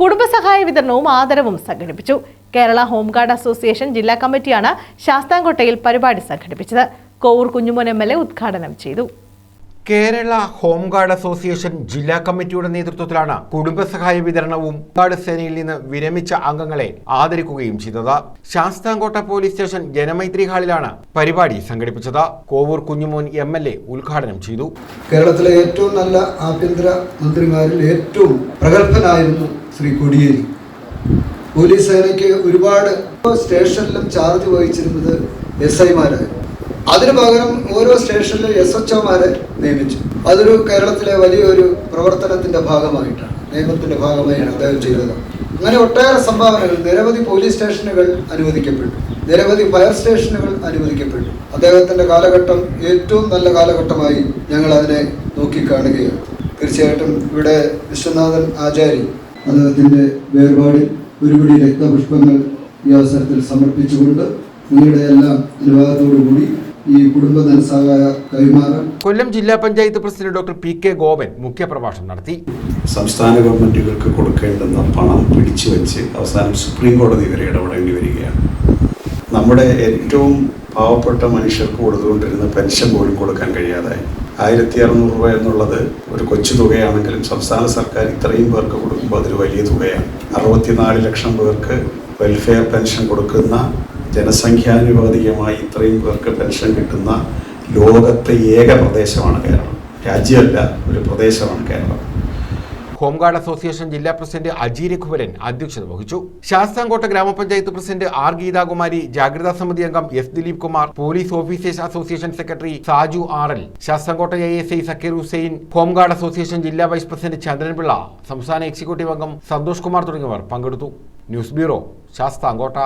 കുടുംബസഹായ വിതരണവും ആദരവും സംഘടിപ്പിച്ചു. കേരള ഹോംഗാർഡ് അസോസിയേഷൻ ജില്ലാ കമ്മിറ്റിയാണ് ശാസ്താംകോട്ടയിൽ പരിപാടി സംഘടിപ്പിച്ചത്. കോവൂർ കുഞ്ഞുമോൻ എം ഉദ്ഘാടനം ചെയ്തു. കേരള ഹോംഗാർഡ് അസോസിയേഷൻ ജില്ലാ കമ്മിറ്റിയുടെ നേതൃത്വത്തിലാണ് കുടുംബസഹായ വിതരണവും ഗാർഡ് സേനയിൽ നിന്ന് വിരമിച്ച അംഗങ്ങളെ ആദരിക്കുകയും ചെയ്തത്. ശാസ്താംകോട്ട പോലീസ് സ്റ്റേഷൻ ജനമൈത്രി ഹാളിലാണ് പരിപാടി സംഘടിപ്പിച്ചത്. Kovoor Kunjumon M L A ഉദ്ഘാടനം ചെയ്തു. കേരളത്തിലെ ഏറ്റവും നല്ല ആഭ്യന്തര മന്ത്രിമാരിൽ ഏറ്റവും പ്രഗത്ഭനായിരുന്നു ശ്രീ കൊടിയേരി. പോലീസ് സേനയ്ക്ക് ഒരുപാട് സ്റ്റേഷനിലും ചാർജ് വഹിച്ചിരുന്നത് എസ് ഐമാരായിരുന്നു. അതിനു പകരം ഓരോ സ്റ്റേഷനിലും എസ് എച്ച് ഒമാരെ നിയമിച്ചു. അതൊരു കേരളത്തിലെ വലിയൊരു പ്രവർത്തനത്തിന്റെ ഭാഗമായിട്ടാണ്. നിയമത്തിന്റെ ഭാഗമായാണ് അദ്ദേഹം ചെയ്തത്. അങ്ങനെ ഒട്ടേറെ സംഭാവനകൾ നിരവധി പോലീസ് സ്റ്റേഷനുകൾ അനുവദിക്കപ്പെട്ടു. നിരവധി ഫയർ സ്റ്റേഷനുകൾ അനുവദിക്കപ്പെട്ടു. അദ്ദേഹത്തിന്റെ കാലഘട്ടം ഏറ്റവും നല്ല കാലഘട്ടമായി ഞങ്ങൾ അതിനെ നോക്കിക്കാണുകയാണ്. തീർച്ചയായിട്ടും ഇവിടെ വിശ്വനാഥൻ ആചാരി അദ്ദേഹത്തിന്റെ വേർപാടിൽ ഒരുപിടി രക്തപുഷ്പങ്ങൾ ഈ അവസരത്തിൽ സമർപ്പിച്ചുകൊണ്ട് നിങ്ങളുടെ എല്ലാം അനുവാദത്തോടുകൂടി ഈ കുടുംബ ധനസഹായ കൈമാറാൻ കൊല്ലം ജില്ലാ panchayat president doctor P K Gopan മുഖ്യപ്രഭാഷണം നടത്തി. സംസ്ഥാന ഗവൺമെന്റുകൾക്ക് കൊടുക്കേണ്ടുന്ന പണം പിടിച്ചു വെച്ച് അവസാനം സുപ്രീം കോടതി വരെ ഇടപെടേണ്ടി വരികയാണ്. നമ്മുടെ ഏറ്റവും പാവപ്പെട്ട മനുഷ്യർക്ക് കൊടുത്തുകൊണ്ടിരുന്ന പെൻഷൻ പോലും കൊടുക്കാൻ കഴിയാതെ ആയിരത്തി അറുന്നൂറ് രൂപ എന്നുള്ളത് ഒരു കൊച്ചു തുകയാണെങ്കിലും സംസ്ഥാന സർക്കാർ ഇത്രയും പേർക്ക് കൊടുക്കുമ്പോൾ അതൊരു വലിയ തുകയാണ്. അറുപത്തിനാല് ലക്ഷം പേർക്ക് വെൽഫെയർ പെൻഷൻ കൊടുക്കുന്ന ജനസംഖ്യാനുപാതികമായി ഇത്രയും പേർക്ക് പെൻഷൻ കിട്ടുന്ന ലോകത്തെ ഏക പ്രദേശമാണ് കേരളം. രാജ്യമല്ല ഒരു പ്രദേശമാണ് കേരളം. ഹോംഗാർഡ് അസോസിയേഷൻ ജില്ലാ പ്രസിഡന്റ് അജി രഘുവരൻ അധ്യക്ഷത വഹിച്ചു. ശാസ്താംകോട്ട ഗ്രാമപഞ്ചായത്ത് പ്രസിഡന്റ് ആർ ഗീതാകുമാരി ജാഗ്രതാ സമിതി അംഗം S Dileep Kumar police officers association secretary Saju R L Sasthamcotta A S I Zakir Hussain home guard association ജില്ലാ വൈസ് പ്രസിഡന്റ് ചന്ദ്രൻപിള്ള സംസ്ഥാന എക്സിക്യൂട്ടീവ് അംഗം സന്തോഷ് കുമാർ തുടങ്ങിയവർ പങ്കെടുത്തു. News bureau Sasthamcotta.